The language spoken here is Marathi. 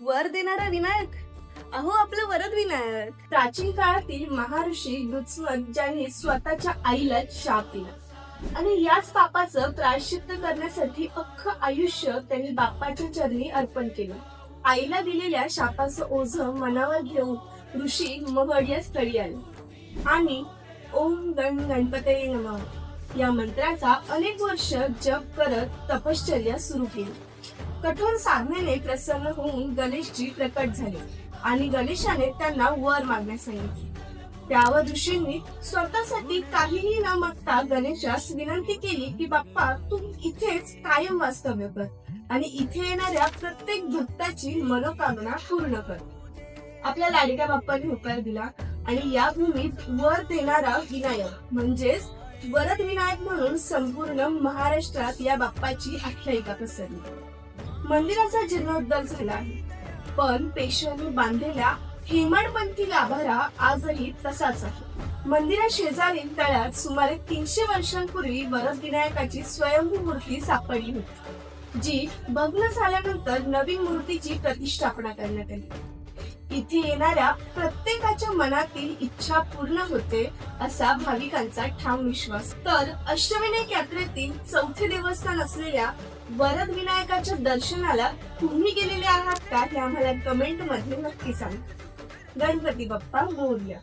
वर देणारा विनायक. अहो आपलं वरद विनायक. प्राचीन काळातील महर्षी गुत्समत ज्यांनी स्वतःच्या आईला शाप दिला. आणि याच पापाचं प्रायश्चित्त करण्यासाठी अख्खं आयुष्य त्यांनी बाप्पाच्या चरणी अर्पण केलं. आईला दिलेल्या शापाचं ओझ मनावर घेऊन ऋषी मगड या स्थळी आले. आणि ओम गण गणपते नमः. या मंत्राचा अनेक वर्ष जप करत तपश्चर्या सुरू केली. कठोर साधनेने प्रसन्न होऊन गणेशजी प्रकट झाले आणि गणेशाने त्यांना वर मागण्यास सांगितले. त्यावर ऋषींनी स्वतःसाठी काहीही न मागता गणेशास विनंती केली की बाप्पा तू इथेच कायम वास्तव्य कर आणि इथे येणाऱ्या प्रत्येक भक्ताची मनोकामना पूर्ण कर. आपल्या लाडक्या बाप्पाने होकार दिला आणि या भूमीत वर देणारा विनायक म्हणजेच वरद विनायक म्हणून संपूर्ण महाराष्ट्रात या बाप्पाची आख्यायिका पसरली. मंदिराचा जीर्णोद्धार झाला आहे. पण पेशव्यांनी बांधलेल्या हेमाडपंथी गाभारा आजही तसाच आहे. मंदिरा शेजारील तळ्यात सुमारे तीनशे वर्षांपूर्वी वरद विनायकाची स्वयंभू मूर्ती सापडली होती जी भग्न झाल्यानंतर नवीन मूर्तीची प्रतिष्ठापना करण्यात आली. इथे येणाऱ्या प्रत्येकाच्या मनातील इच्छा पूर्ण होते असा भाविकांचा ठाम विश्वास. तर अष्टविनायक यात्रेतील चौथे देवस्थान असलेल्या वरद विनायकाच्या दर्शनाला तुम्ही गेलेले आहात का हे आम्हाला कमेंटमध्ये नक्की सांगा. गणपती बाप्पा मोरया.